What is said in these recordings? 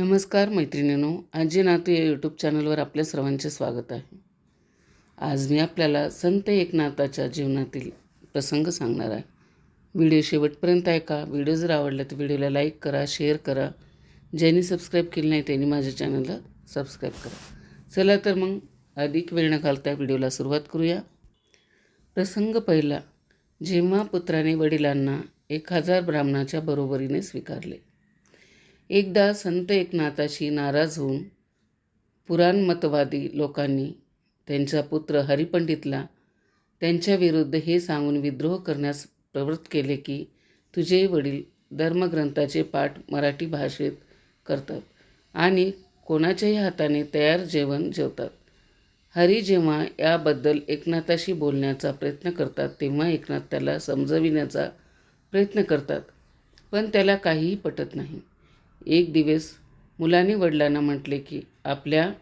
नमस्कार मैत्रिणीनो आजी नातू या यूट्यूब चॅनलवर आपल्या सर्वांचे स्वागत आहे. आज मी आपल्याला संत एकनाथाच्या जीवनातील प्रसंग सांगणार आहे. व्हिडिओ शेवटपर्यंत ऐका. व्हिडिओ जर आवडला तर व्हिडिओला लाईक करा शेअर करा. ज्यांनी सबस्क्राईब केलं नाही त्यांनी माझ्या चॅनलला सबस्क्राईब करा. चला तर मग अधिक वेळ न घालता व्हिडिओला सुरुवात करूया. प्रसंग पहिला जेव्हा पुत्राने वडिलांना एक हजार ब्राह्मणाच्या बरोबरीने स्वीकारले. एकदा संत एकनाथाशी नाराज होऊन पुराणमतवादी लोकांनी त्यांचा पुत्र हरिपंडितला त्यांच्याविरुद्ध हे सांगून विद्रोह करण्यास प्रवृत्त केले की तुझे वडील धर्मग्रंथाचे पाठ मराठी भाषेत करतात आणि कोणाच्याही हाताने तयार जेवण जेवतात. हरी जेव्हा याबद्दल एकनाथाशी बोलण्याचा प्रयत्न करतात तेव्हा एकनाथ त्याला समजविण्याचा प्रयत्न करतात पण त्याला काहीही पटत नाही. एक दिवस मुलाने वडिलांना म्हटले की आपल्या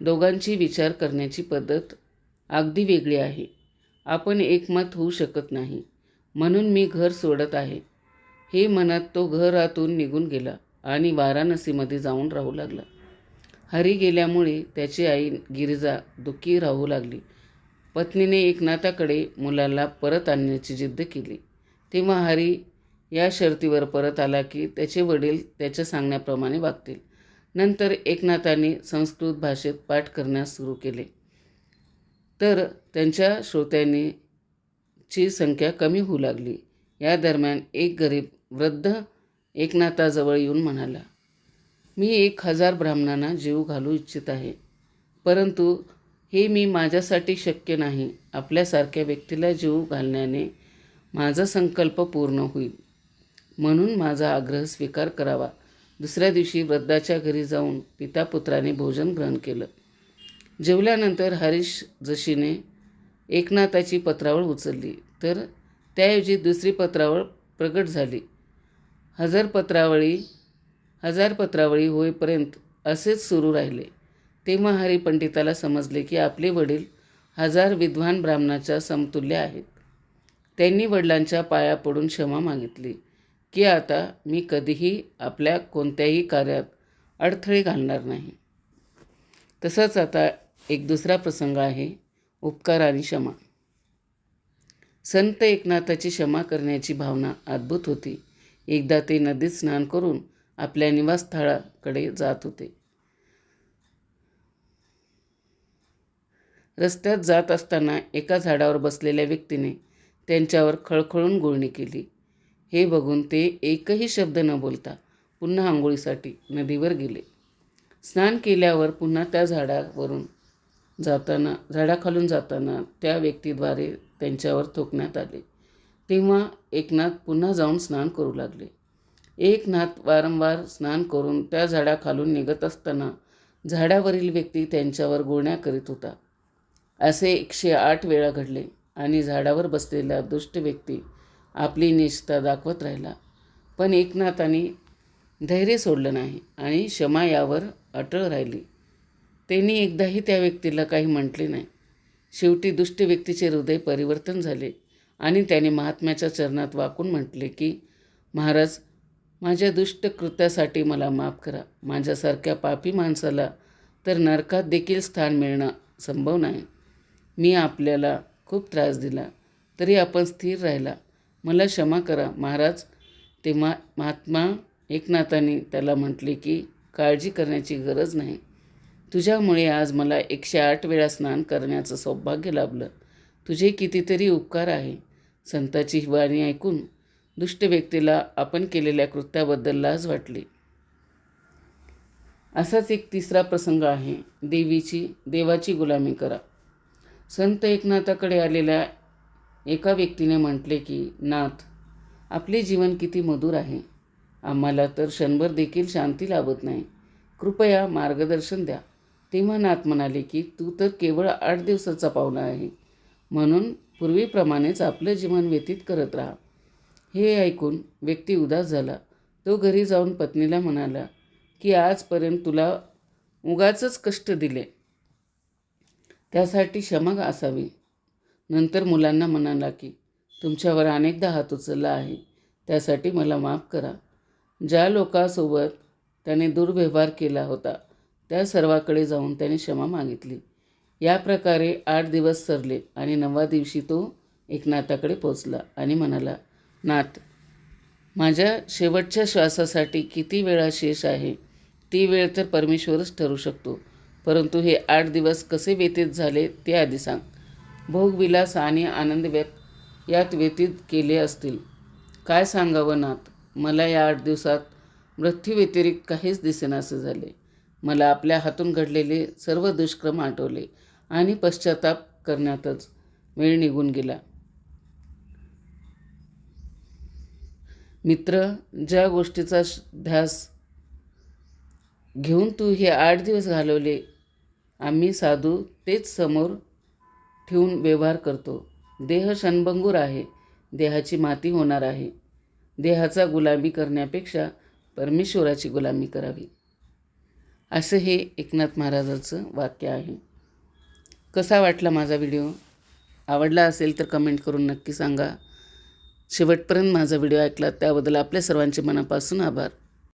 दोघांची विचार करण्याची पद्धत अगदी वेगळी आहे. आपण एकमत होऊ शकत नाही. म्हणून मी घर सोडत आहे. हे म्हणत तो घरातून निघून गेला आणि वाराणसीमध्ये जाऊन राहू लागला. हरी गेल्यामुळे त्याची आई गिरिजा दुःखी राहू लागली. पत्नीने एकनाथाकडे मुलाला परत आणण्याची जिद्द केली. तेव्हा हरी या शर्तीवर परत आला की त्याचे वडील त्याच्या सांगण्याप्रमाणे वागतील. नंतर एकनाथांनी संस्कृत भाषेत पाठ करण्यास सुरू केले. तर त्यांच्या श्रोत्यांनी ची संख्या कमी होऊ लागली. या दरम्यान एक गरीब वृद्ध एकनाथाजवळ येऊन म्हणाला मी एक हजार ब्राह्मणांना जीव घालू इच्छित आहे. परंतु हे मी माझ्यासाठी शक्य नाही. आपल्यासारख्या व्यक्तीला जीव घालण्याने माझा संकल्प पूर्ण होईल. म्हणून माझा आग्रह स्वीकार करावा. दुसऱ्या दिवशी वृद्धाच्या घरी जाऊन पिता पुत्राने भोजन ग्रहण केलं. जेवल्यानंतर हरीश जशीने एकनाथाची पत्रावळ उचलली. तर त्याऐवजी दुसरी पत्रावळ प्रगट झाली. हजार पत्रावळी हजार पत्रावळी होईपर्यंत असेच सुरू राहिले. तेव्हा हरिपंडिताला समजले की आपले वडील हजार विद्वान ब्राह्मणाच्या समतुल्य आहेत. त्यांनी वडिलांच्या पाया पडून क्षमा मागितली. की आता मी कधीही आपल्या कोणत्याही कार्यात अडथळे घालणार नाही. तसंच आता एक दुसरा प्रसंग आहे उपकार आणि क्षमा. संत एकनाथाची क्षमा करण्याची भावना अद्भुत होती. एकदा ते नदीत स्नान करून आपल्या निवासस्थळाकडे जात होते. रस्त्यात जात असताना एका झाडावर बसलेल्या व्यक्तीने त्यांच्यावर खळखळून गुळणी केली. हे बघून ते एकही शब्द न बोलता पुन्हा आंघोळीसाठी नदीवर गेले. स्नान केल्यावर पुन्हा त्या झाडावरून जाताना झाडाखालून जाताना त्या व्यक्तीद्वारे त्यांच्यावर थोकण्यात आले. तेव्हा एकनाथ पुन्हा जाऊन स्नान करू लागले. एकनाथ वारंवार स्नान करून त्या झाडाखालून निघत असताना झाडावरील व्यक्ती त्यांच्यावर गुळण्या करीत होता. असे एकशे आठ वेळा घडले आणि झाडावर बसलेला दुष्ट व्यक्ती आपली निष्ठा दाखवत राहिला. पण एकनाथाने धैर्य सोडलं नाही आणि क्षमा यावर अटळ राहिली. त्यांनी एकदाही त्या व्यक्तीला काही म्हटले नाही. शेवटी दुष्ट व्यक्तीचे हृदय परिवर्तन झाले आणि त्याने महात्म्याच्या चरणात वाकून म्हटले की महाराज माझ्या दुष्ट कृत्यासाठी मला माफ करा. माझ्यासारख्या पापी माणसाला तर नरकात देखील स्थान मिळणं संभव नाही. मी आपल्याला खूप त्रास दिला तरी आपण स्थिर राहिला. मला क्षमा करा महाराज. तेव्हा महात्मा एकनाथाने त्याला म्हटले की काळजी करण्याची गरज नाही. तुझ्यामुळे आज मला एकशे आठ वेळा स्नान करण्याचं सौभाग्य लाभलं. तुझे कितीतरी उपकार आहे. संताची वाणी ऐकून दुष्ट व्यक्तीला आपण केलेल्या कृत्याबद्दल लाज वाटली. असाच एक तिसरा प्रसंग आहे. देवीची देवाची गुलामी करा. संत एकनाथाकडे आलेल्या एका व्यक्तीने म्हटले की नाथ आपले जीवन किती मधुर आहे. आम्हाला तर क्षणभर देखील शांती लाभत नाही. कृपया मार्गदर्शन द्या. तेव्हा नाथ म्हणाले की तू तर केवळ आठ दिवसाचा पाहुणा आहे. म्हणून पूर्वीप्रमाणेच आपलं जीवन व्यतीत करत राहा. हे ऐकून व्यक्ती उदास झाला. तो घरी जाऊन पत्नीला म्हणाला की आजपर्यंत तुला उगाचच कष्ट दिले. त्यासाठी क्षमा असावी. नंतर मुलांना म्हणाला की तुमच्यावर अनेकदा हात उचलला आहे. त्यासाठी मला माफ करा. ज्या लोकांसोबत त्याने दुर्व्यवहार केला होता त्या सर्वाकडे जाऊन त्याने क्षमा मागितली. या प्रकारे आठ दिवस सरले आणि नववा दिवशी तो एकनाथाकडे पोचला आणि म्हणाला नाथ माझ्या शेवटच्या श्वासासाठी किती वेळा शेष आहे? ती वेळ तर परमेश्वरच ठरू शकतो. परंतु हे आठ दिवस कसे व्यतीत झाले ते आधी सांग. भोगविलास आणि आनंद व्यक्त यात व्यतीत केले असतील. काय सांगावं नाथ मला या आठ दिवसात मृत्यूव्यतिरिक्त काहीच दिसेनासे झाले. मला आपल्या हातून घडलेले सर्व दुष्क्रम आठवले आणि पश्चाताप करण्यातच वेळ निघून गेला. मित्र ज्या गोष्टीचा ध्यास घेऊन तू हे आठ दिवस घालवले आम्ही साधू तेच समोर ठेवून व्यवहार करतो. देह क्षणभंगूर आहे. देहाची माती होणार आहे. देहाचा गुलामी करण्यापेक्षा परमेश्वराची गुलामी करावी. असं हे एकनाथ महाराजाचं वाक्य आहे. कसा वाटला माझा व्हिडिओ? आवडला असेल तर कमेंट करून नक्की सांगा. शेवटपर्यंत माझा व्हिडिओ ऐकला त्याबद्दल आपल्या सर्वांचे मनापासून आभार.